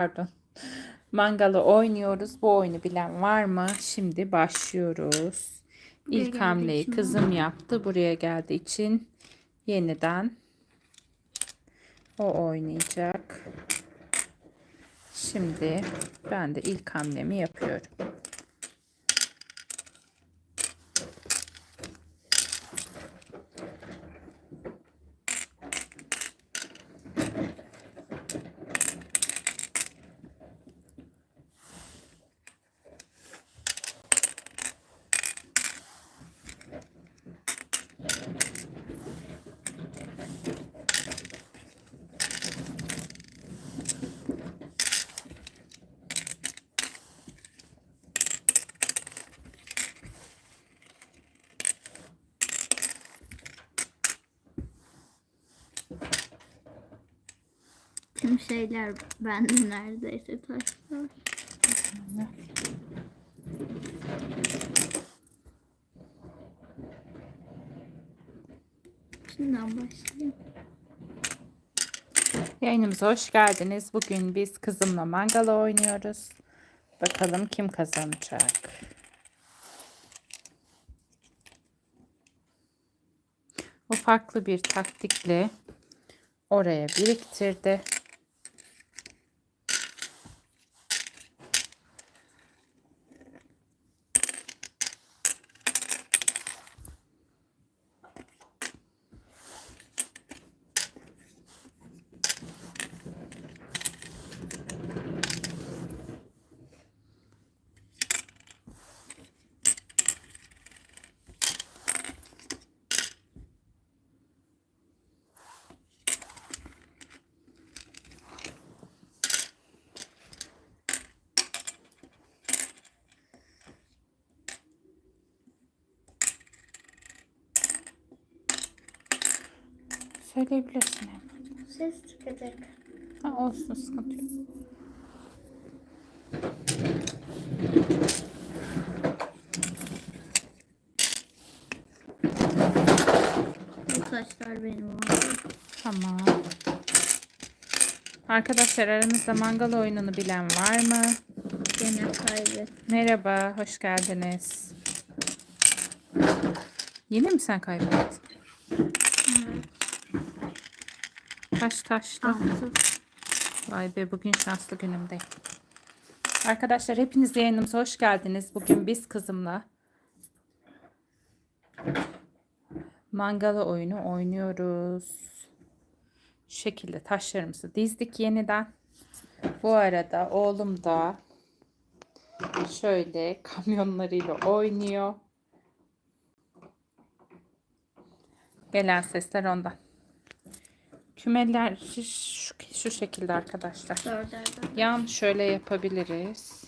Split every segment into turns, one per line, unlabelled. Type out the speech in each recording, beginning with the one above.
Pardon. Mangalı oynuyoruz. Bu oyunu bilen var mı? Şimdi başlıyoruz.
Buraya
İlk
geldiği
hamleyi
için
kızım yaptı. Buraya geldiği için yeniden o oynayacak. Şimdi ben de ilk hamlemi yapıyorum.
Şeyler bende neredeyse taşlar. Şimdiden başlayayım.
Yayınımıza hoş geldiniz. Bugün biz kızımla mangala oynuyoruz. Bakalım kim kazanacak. O farklı bir taktikle oraya biriktirdi. Söyleyebilirsin. hem.
Ses çıkacak.
Ha, olsun sıkıntı yok.
Bu taşlar benim oldu.
Tamam. Arkadaşlar aranızda mangal oyununu bilen var mı?
Gene kaybet.
Merhaba, hoş geldiniz. Yine mi sen kaybettin? Taş.
Altı.
Vay be bugün şanslı günümdeyim. Arkadaşlar hepiniz yayınımıza hoş geldiniz. Bugün biz kızımla mangala oyunu oynuyoruz. Şu şekilde taşlarımızı dizdik yeniden. Bu arada oğlum da şöyle kamyonlarıyla oynuyor. Gelen sesler ondan. Kümeler şu, şu şekilde arkadaşlar. Yan şöyle yapabiliriz.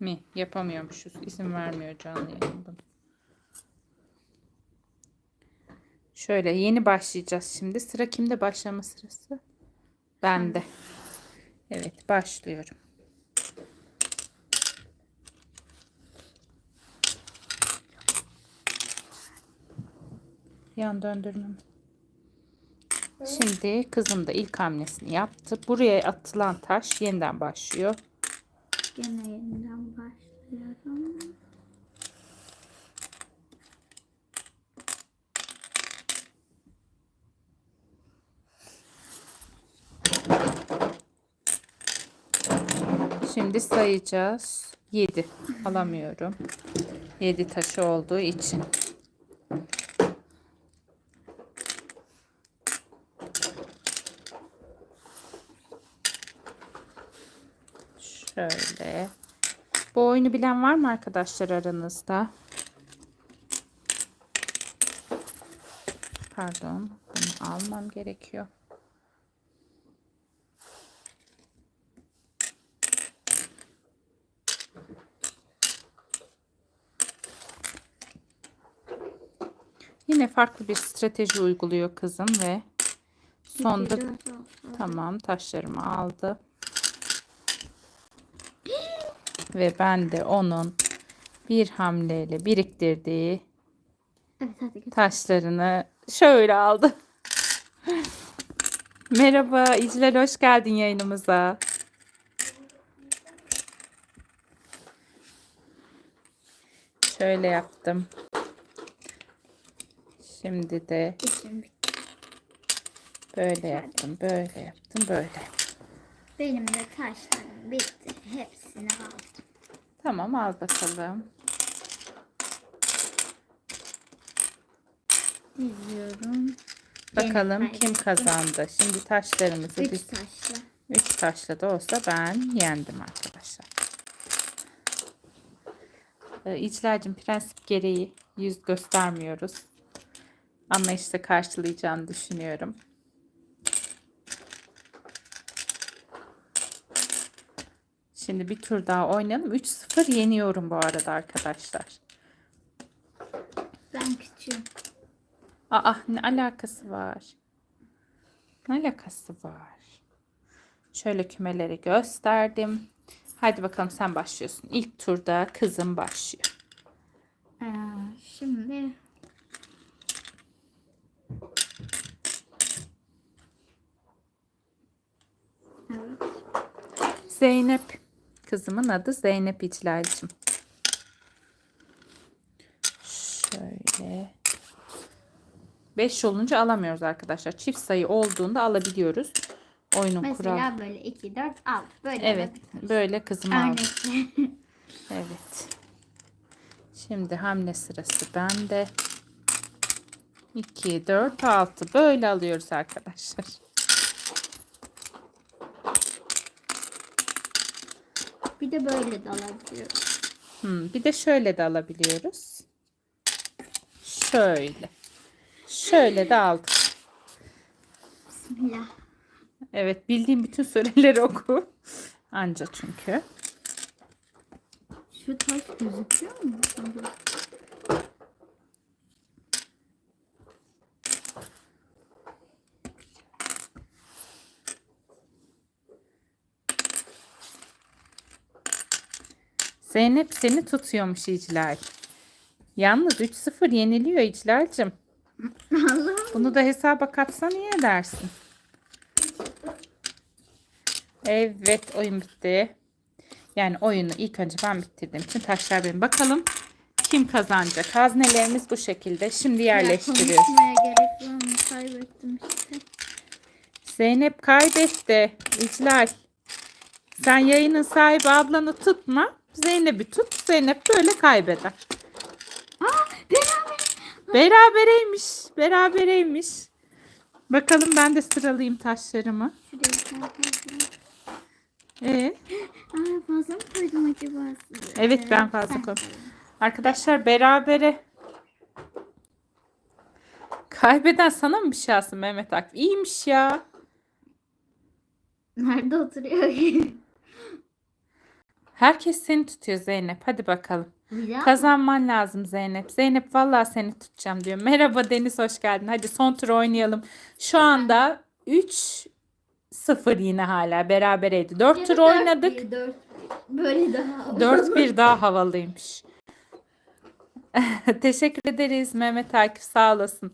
Mi? Yapamıyormuşuz. İzin vermiyor canlı yayın bunu. Şöyle yeni başlayacağız şimdi. Sıra kimde başlama sırası? Bende. Evet başlıyorum. Yan döndürmem. Şimdi kızım da ilk hamlesini yaptı. Buraya atılan taş yeniden başlıyor.
Gene yeniden başlıyorum.
Şimdi sayacağız. 7 alamıyorum. 7 taşı olduğu için. Şöyle. Bu oyunu bilen var mı arkadaşlar aranızda? Pardon. Bunu almam gerekiyor. Yine farklı bir strateji uyguluyor kızım ve sonda tamam taşlarımı aldı. Ve ben de onun bir hamleyle biriktirdiği
Evet hadi götür.
taşlarını şöyle aldım. Merhaba İclal hoş geldin yayınımıza. Şöyle yaptım. Şimdi de
İşim bitti.
böyle yaptım, böyle yaptım, böyle.
Benim de taşlarım bitti. Hepsini aldım.
Tamam al bakalım.
Diziyorum.
Bakalım
Benim
kim kazandı. Şimdi taşlarımızı
Üç
biz
taşla.
3 taşla da olsa ben yendim arkadaşlar. Ee, İclal'cim prensip gereği yüz göstermiyoruz. Anlayışla karşılayacağını düşünüyorum. Şimdi bir tur daha oynayalım. 3-0 yeniyorum bu arada arkadaşlar.
Ben küçüğüm.
Aa ne alakası var? Ne alakası var? Şöyle kümeleri gösterdim. Hadi bakalım sen başlıyorsun. İlk turda kızım başlıyor.
Ee, şimdi Evet.
Zeynep. Kızımın adı Zeynep İclal'cim. Şöyle. 5 olunca alamıyoruz arkadaşlar. Çift sayı olduğunda alabiliyoruz. Oyunun
Mesela
kuralı.
böyle 2, 4, 6. Böyle
Evet. Böyle kızımı aldım.
Örnekle.
Evet. Şimdi hamle sırası bende. 2, 4, 6. Böyle alıyoruz arkadaşlar.
Bir de böyle de alabiliyoruz.
Hmm, bir de şöyle de alabiliyoruz. Şöyle. Şöyle de aldık.
Bismillah.
Evet bildiğim bütün süreleri oku. Anca çünkü.
Şu taş gözüküyor mu?
Zeynep seni tutuyormuş İclal. Yalnız 3-0 yeniliyor İclal'cim. Bunu da hesaba katsan iyi edersin. Evet oyun bitti. Yani oyunu ilk önce ben bitirdiğim için taşlar benim. Bakalım kim kazanacak? Haznelerimiz bu şekilde. Şimdi yerleştiriyoruz.
Konuşmaya gerek var mı? Kaybettim işte.
Zeynep kaybetti. İclal. Sen yayının sahibi ablanı tutma. Zeynep'i tut. Zeynep böyle kaybeder.
Aa beraber.
Berabereymiş. Berabereymiş. Bakalım ben de sıralayayım taşlarımı. Ee,
Aa fazla mı koydum acaba?
Evet, ben fazla koydum.
koy.
arkadaşlar berabere. Kaybeden sana mı bir şey alsın Mehmet Akif? İyiymiş ya.
Nerede oturuyor?
Herkes seni tutuyor Zeynep. Hadi bakalım.
Daha
Kazanman lazım Zeynep. Zeynep vallahi seni tutacağım diyor. Merhaba Deniz hoş geldin. Hadi son tur oynayalım. Şu anda 3 0 yine hala berabereydi. 4
Ya
tur oynadık.
bir, dört bir. Böyle daha.
4-1 daha havalıymış. Teşekkür ederiz Mehmet Akif sağ olasın.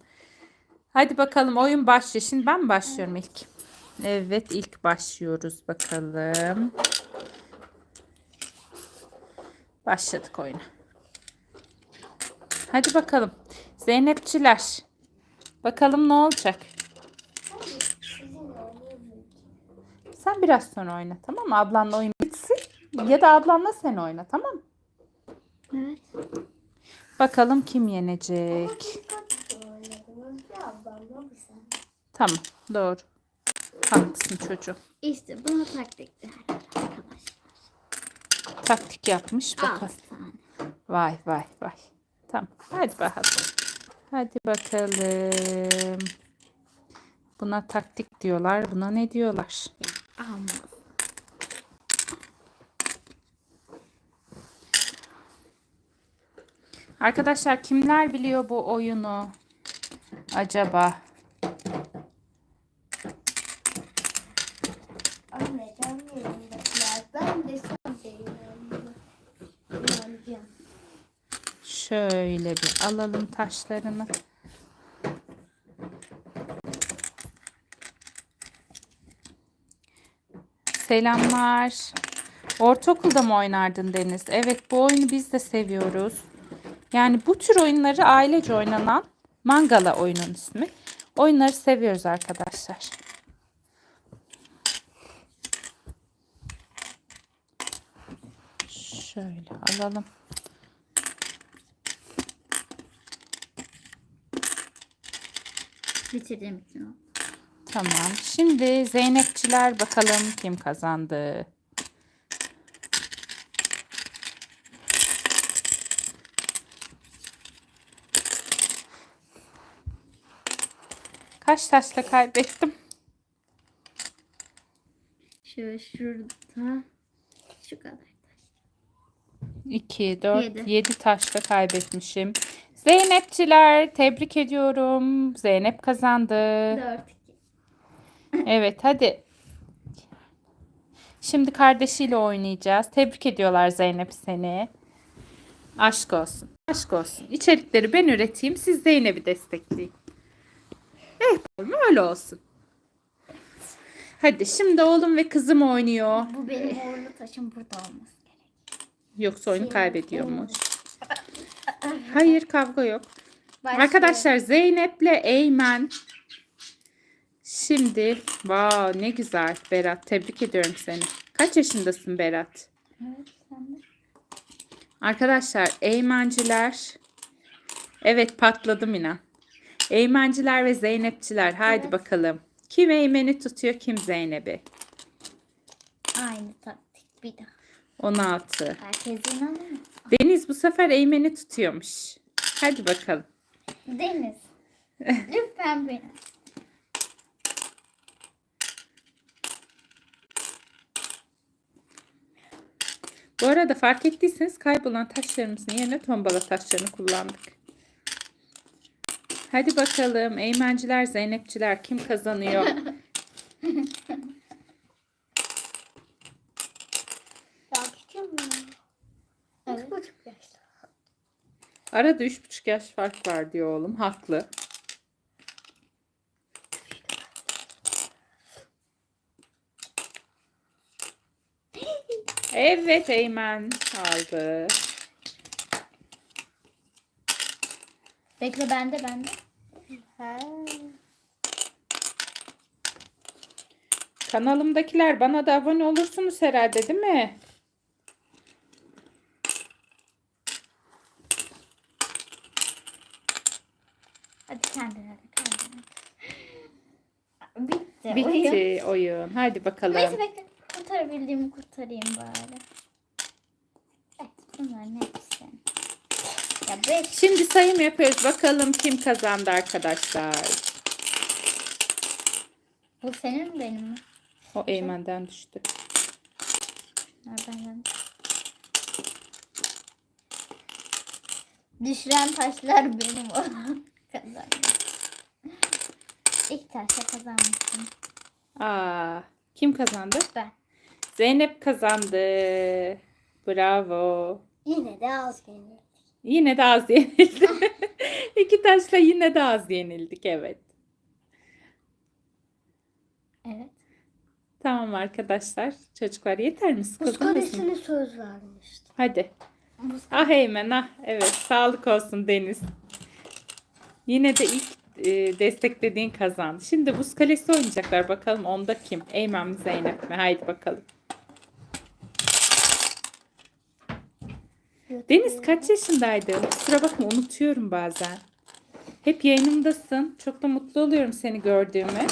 Hadi bakalım oyun başlıyor. Şimdi ben mi başlıyorum ilk? Evet ilk başlıyoruz bakalım. Başladık oyuna. Hadi bakalım. Zeynepçiler. Bakalım ne olacak? Sen biraz sonra oyna tamam mı? Ablanla oyun bitsin. Ya da ablanla sen oyna tamam mı?
Evet.
Bakalım kim yenecek? Tamam doğru. Haklısın çocuğum.
İşte buna taktik derler arkadaşlar.
Taktik yapmış bakalım. Vay vay vay. Tamam hadi bakalım. Hadi bakalım. Buna taktik diyorlar. Buna ne diyorlar?
Ama
Arkadaşlar kimler biliyor bu oyunu? Acaba?
Anne canlı yayındakiler. Ben de sen de inanacağım.
Şöyle bir alalım taşlarını. Selamlar. Ortaokulda mı oynardın Deniz? Evet bu oyunu biz de seviyoruz. Yani bu tür oyunları ailece oynanan Mangala oyunun ismi. Oyunları seviyoruz arkadaşlar. Şöyle alalım.
Bitirdiğim için.
Tamam. Şimdi Zeynepçiler bakalım kim kazandı. Kaç taşla kaybettim?
Şöyle şurada. Şu kadar.
2, 4,
Yedi.
7 taşla kaybetmişim. Zeynepçiler tebrik ediyorum. Zeynep kazandı.
4
Evet hadi. Şimdi kardeşiyle oynayacağız. Tebrik ediyorlar Zeynep seni. Aşk olsun. Aşk olsun. İçerikleri ben üreteyim. Siz Zeynep'i destekleyin. Eh öyle olsun. Hadi şimdi oğlum ve kızım oynuyor.
Bu benim uğurlu taşım burada olması gerek.
Yoksa oyunu kaybediyormuş. Hayır kavga yok.
Başlıyorum.
Arkadaşlar Zeynep'le Eymen. Şimdi wow ne güzel Berat tebrik ediyorum seni. Kaç yaşındasın Berat?
Evet, sen de.
Arkadaşlar Eymenciler Evet patladım inan. Eymenciler ve Zeynepçiler haydi bakalım. Kim Eymen'i tutuyor kim Zeynep'i?
Aynı taktik bir daha.
16.
Herkes inanır mı?
Deniz bu sefer Eymen'i tutuyormuş. Hadi bakalım.
Deniz. Lütfen beni.
Bu arada fark ettiyseniz kaybolan taşlarımızın yerine tombala taşlarını kullandık. Hadi bakalım Eymenciler, Zeynepçiler kim kazanıyor?
Ya küçük mü?
Evet.
Üç buçuk yaşta.
Arada 3,5 yaş fark var diyor oğlum. Haklı. Evet Eymen aldı.
Bekle bende bende.
He.
Kanalımdakiler bana da abone olursunuz herhalde değil mi?
Hadi kendine de kendine. Bitti. Oyun.
Bitti oyun. Hadi bakalım.
Neyse bekle. Kurtarabildiğimi kurtarayım bari. Evet bunların hepsi. Ya beş.
Şimdi sayım yapıyoruz. Bakalım kim kazandı arkadaşlar.
Bu senin mi benim mi?
O Eymen'den düştü.
Nereden geldi? Düşüren taşlar benim o. Kazandım. İlk taşla kazanmıştım.
Aa, kim kazandı?
Ben.
Zeynep kazandı. Bravo.
Yine de az geliyor.
Yine de az yenildi. İki taşla yine de az yenildik evet.
Evet.
Tamam arkadaşlar. Çocuklar yeter mi?
Buz
Sıkıldınız mı?
söz vermiştim.
Hadi.
Buz
Ah Eymen ah. Evet sağlık olsun Deniz. Yine de ilk e, desteklediğin kazandı. Şimdi buz kalesi oynayacaklar. Bakalım onda kim? Eymen mi Zeynep mi? Haydi bakalım. Deniz kaç yaşındaydın? Kusura bakma unutuyorum bazen. Hep yayınımdasın. Çok da mutlu oluyorum seni gördüğüme.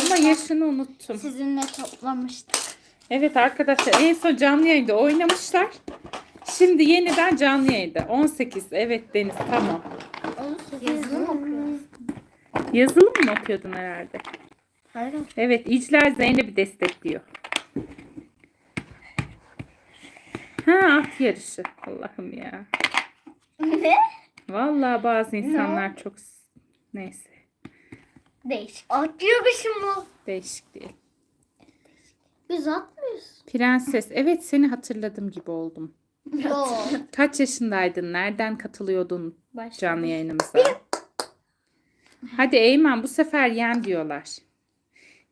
Ama yaşını unuttum.
Sizinle toplamıştık.
Evet arkadaşlar en son canlı yayında oynamışlar. Şimdi yeniden canlı yayında. 18. Evet Deniz tamam.
Yazılı mı okuyorsun?
Yazılı mı okuyordun herhalde?
Hayır.
Evet İcler Zeynep'i destekliyor. Ha at yarışı. Allah'ım ya.
Ne?
Vallahi bazı insanlar çok neyse
Değişik.
Atlıyormuşum mu?
değişik değil.
Biz atmıyoruz.
Prenses evet seni hatırladım gibi oldum.
Yok.
Kaç yaşındaydın? Nereden katılıyordun
Başka.
canlı yayınımıza? Hadi Eymen bu sefer yen diyorlar.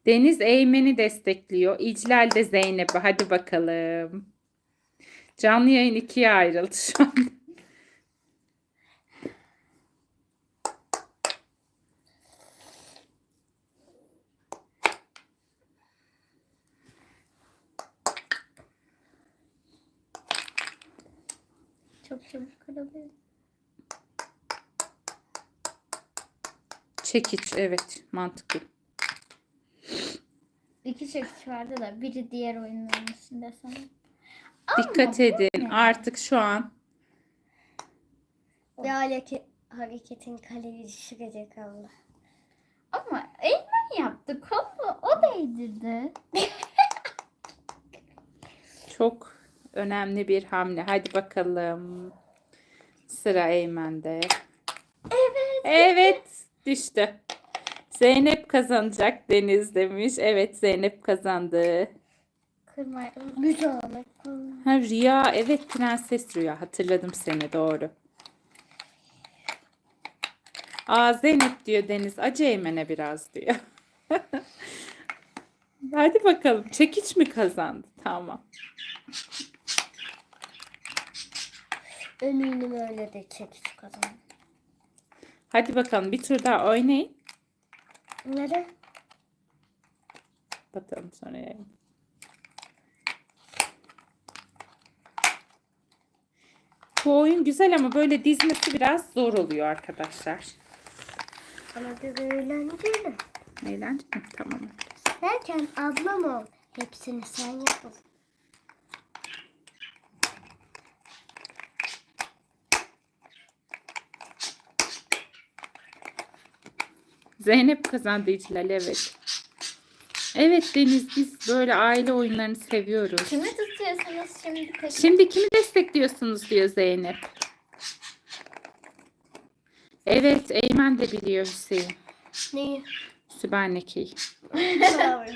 Deniz Eymen'i destekliyor. İclal de Zeynep'i. Hadi bakalım. Canlı yayın ikiye ayrıldı şu an. Çekiç evet mantıklı.
İki çekiç vardı da biri diğer oyunların içinde sanırım.
Dikkat edin
ne?
artık şu an
Bir hareket, hareketin kaleyi düşürecek abla.
Ama Eymen yaptı. Kolu o değdirdi.
çok önemli bir hamle. Hadi bakalım. Sıra Eymen'de.
Evet.
Evet düştü. Zeynep kazanacak Deniz demiş. Evet Zeynep kazandı.
Kırmayalım.
Tane.
Ha Rüya evet Prenses Rüya hatırladım seni doğru. Aa Zeynep diyor Deniz acı Eymen'e biraz diyor. Hadi bakalım çekiç mi kazandı? Tamam.
Eminim öyle de çekiç kazandı.
Hadi bakalım bir tur daha oynayın.
Nere?
Bakalım sonra yayın. Bu oyun güzel ama böyle dizmesi biraz zor oluyor arkadaşlar.
Bana göre eğlenceli.
Eğlenceli mi? Tamam.
Derken ablam ol. Hepsini sen yap.
Zeynep kazandı İclal evet. Evet Deniz biz böyle aile oyunlarını seviyoruz.
Kimi tutuyorsunuz şimdi peki?
Şimdi kimi destekliyorsunuz diyor Zeynep. Evet Eymen de biliyor Hüseyin.
Neyi?
Sübhaneke'yi.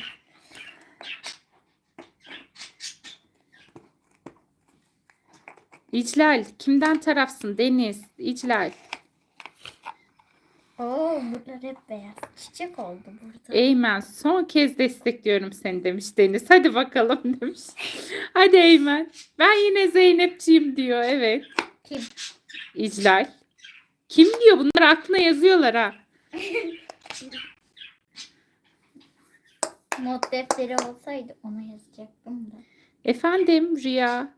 İclal kimden tarafsın Deniz? İclal.
Oo buralar hep beyaz. Çiçek oldu burada.
Eymen son kez destekliyorum seni demiş Deniz. Hadi bakalım demiş. Hadi Eymen. Ben yine Zeynepçiyim diyor. Evet.
Kim?
İclal. Kim diyor? Bunlar aklına yazıyorlar ha.
Not defteri olsaydı ona yazacaktım da.
Efendim Rüya.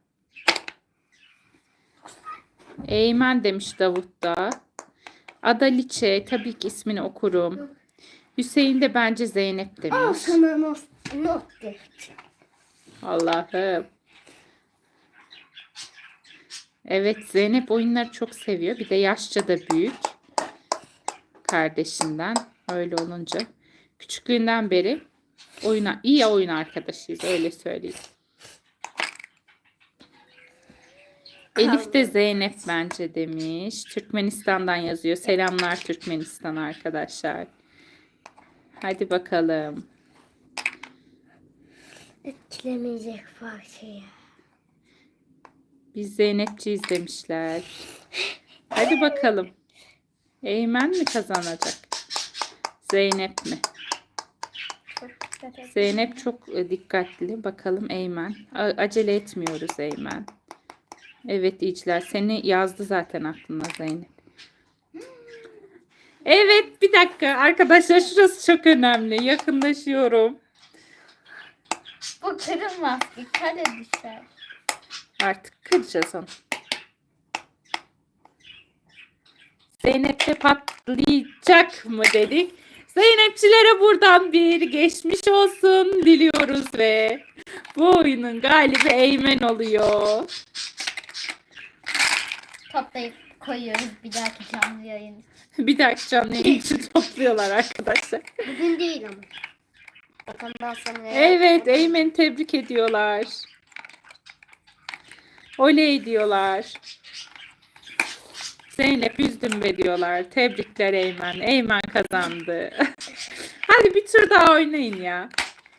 Eymen demiş Davut da. Adaliçe tabii ki ismini okurum. Hüseyin de bence Zeynep
Al
demiş.
sana not, not defteri.
Allah'ım. Evet Zeynep oyunları çok seviyor. Bir de yaşça da büyük. Kardeşinden. Öyle olunca. Küçüklüğünden beri oyuna iyi oyun arkadaşıyız öyle söyleyeyim. Elif de Zeynep bence demiş. Türkmenistan'dan yazıyor. Selamlar Türkmenistan arkadaşlar. Hadi bakalım.
Etkilemeyecek parçayı.
Biz Zeynepçiyiz demişler. Hadi bakalım. Eymen mi kazanacak? Zeynep mi? Zeynep çok e, dikkatli. Bakalım Eymen. A- acele etmiyoruz Eymen. Evet İcler seni yazdı zaten aklına Zeynep. Evet bir dakika arkadaşlar şurası çok önemli. Yakınlaşıyorum.
Bu kırılmaz ki kare düşer.
Artık kıracağız onu. Zeynep'te patlayacak mı dedik. Zeynepçilere buradan bir geçmiş olsun diliyoruz ve bu oyunun galibi Eymen oluyor.
Toplayıp koyuyoruz bir dahaki canlı yayın.
Bir dahaki canlı yayın için topluyorlar arkadaşlar.
Bugün değil ama. Sana
Evet Eymen'i tebrik ediyorlar. Oley diyorlar. Zeynep üzdüm be diyorlar. Tebrikler Eymen. Eymen kazandı. Hadi bir tur daha oynayın ya.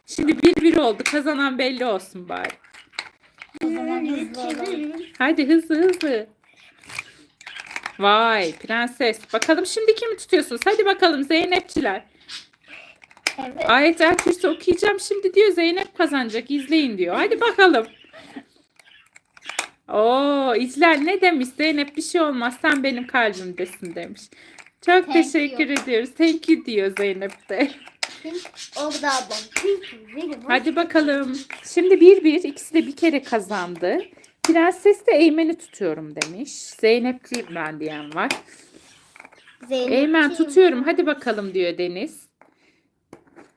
Şimdi bir bir oldu. Kazanan belli olsun bari.
O zaman hızlı olalım.
Hadi hızlı hızlı. Vay prenses. Bakalım şimdi kimi tutuyorsunuz? Hadi bakalım Zeynepçiler.
Evet.
Ayetel Kürsi okuyacağım şimdi diyor Zeynep kazanacak izleyin diyor. Hadi bakalım. Oo İclal ne demiş Zeynep bir şey olmaz sen benim kalbimdesin demiş. Çok
Thank
teşekkür
you.
ediyoruz. Thank you diyor Zeynep de. Hadi bakalım. Şimdi bir bir ikisi de bir kere kazandı. Prenses de Eymen'i tutuyorum demiş. Zeynep'liyim ben diyen var.
Zeynep
Eymen tutuyorum hadi bakalım diyor Deniz.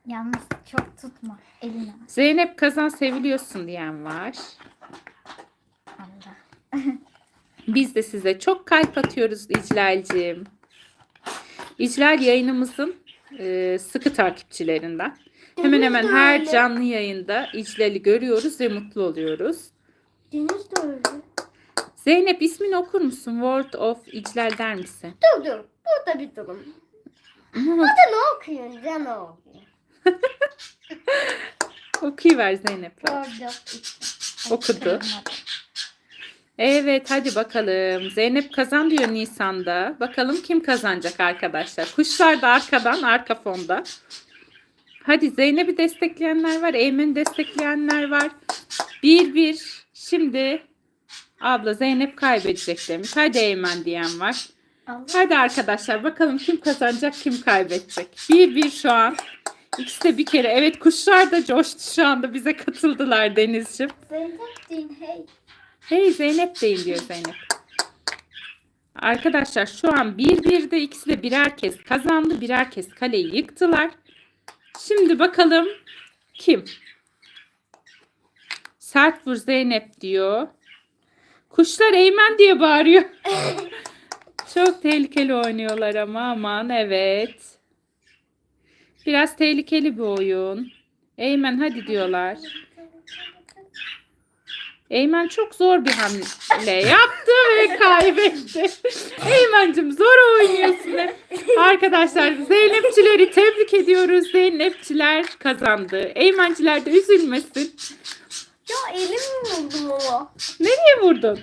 Yalnız çok tutma eline.
Zeynep kazan seviliyorsun diyen var.
Allah.
Biz de size çok kalp atıyoruz İclal'cim. İclal yayınımızın e, sıkı takipçilerinden. Hemen hemen her canlı yayında İclal'i görüyoruz ve mutlu oluyoruz.
Deniz de öyle.
Zeynep ismini okur musun? World of İclal der misin?
Dur dur. Burada bir durum. Burada ne okuyorsun? Can ne okuyor?
Okuyuver Zeynep. Okudu. Evet hadi bakalım. Zeynep kazan diyor Nisan'da. Bakalım kim kazanacak arkadaşlar. Kuşlar da arkadan arka fonda. Hadi Zeynep'i destekleyenler var. Eymen'i destekleyenler var. Bir bir. Şimdi abla Zeynep kaybedecek demiş. Hadi Eymen diyen var. Hadi arkadaşlar bakalım kim kazanacak kim kaybedecek. Bir bir şu an. İkisi de bir kere. Evet kuşlar da coştu şu anda bize katıldılar Denizciğim.
Zeynep din hey.
Hey Zeynep deyin diyor Zeynep. Arkadaşlar şu an bir bir de ikisi de birer kez kazandı. Birer kez kaleyi yıktılar. Şimdi bakalım kim? Sert vur Zeynep diyor. Kuşlar Eymen diye bağırıyor. Çok tehlikeli oynuyorlar ama aman evet. Biraz tehlikeli bir oyun. Eymen hadi diyorlar. Eymen çok zor bir hamle yaptı ve kaybetti. Eymen'cim zor oynuyorsun hep. Arkadaşlar Zeynepçileri tebrik ediyoruz. Zeynepçiler kazandı. Eymenciler de üzülmesin.
Ya elim vurdum ama.
Nereye vurdun?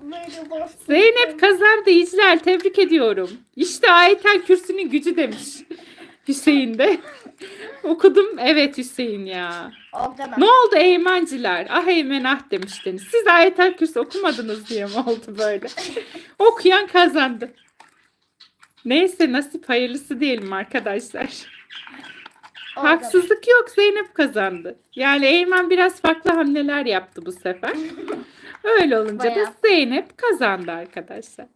Böyle bastım.
Zeynep kazandı İclal tebrik ediyorum. İşte ayetel kürsünün gücü demiş. Hüseyin de. Okudum evet Hüseyin ya.
O kadar.
Ne oldu Eymenciler? Ah Eymen ah demiştiniz. Siz ayetel kürsü okumadınız diye mi oldu böyle? Okuyan kazandı. Neyse nasip hayırlısı diyelim arkadaşlar. Haksızlık yok Zeynep kazandı. Yani Eymen biraz farklı hamleler yaptı bu sefer. Öyle olunca da
Bayağı.
Zeynep kazandı arkadaşlar.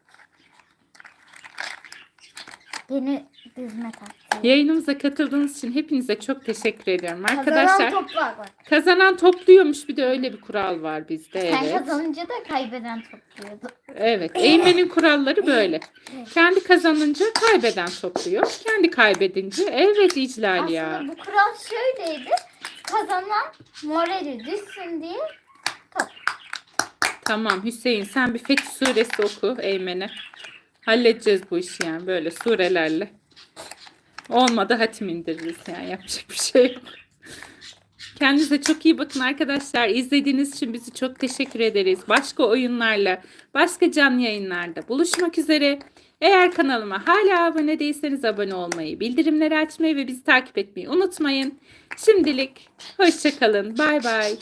Yeni dizme taktiği.
Yayınımıza katıldığınız için hepinize çok teşekkür ediyorum arkadaşlar.
Kazanan toplar var.
Kazanan topluyormuş bir de öyle bir kural var bizde.
Sen
Evet.
kazanınca da kaybeden topluyordu.
Evet. Eğmenin kuralları böyle. Kendi kazanınca kaybeden topluyor. Kendi kaybedince evet İclal ya.
Aslında bu kural şöyleydi. Kazanan morali düşsün diye
Tamam Hüseyin sen bir Fetih suresi oku Eymen'e. Halledeceğiz bu işi yani böyle surelerle. Olmadı hatim indiririz yani yapacak bir şey yok. Kendinize çok iyi bakın arkadaşlar. İzlediğiniz için bizi çok teşekkür ederiz. Başka oyunlarla, başka canlı yayınlarda buluşmak üzere. Eğer kanalıma hala abone değilseniz abone olmayı, bildirimleri açmayı ve bizi takip etmeyi unutmayın. Şimdilik hoşçakalın. Bay bay.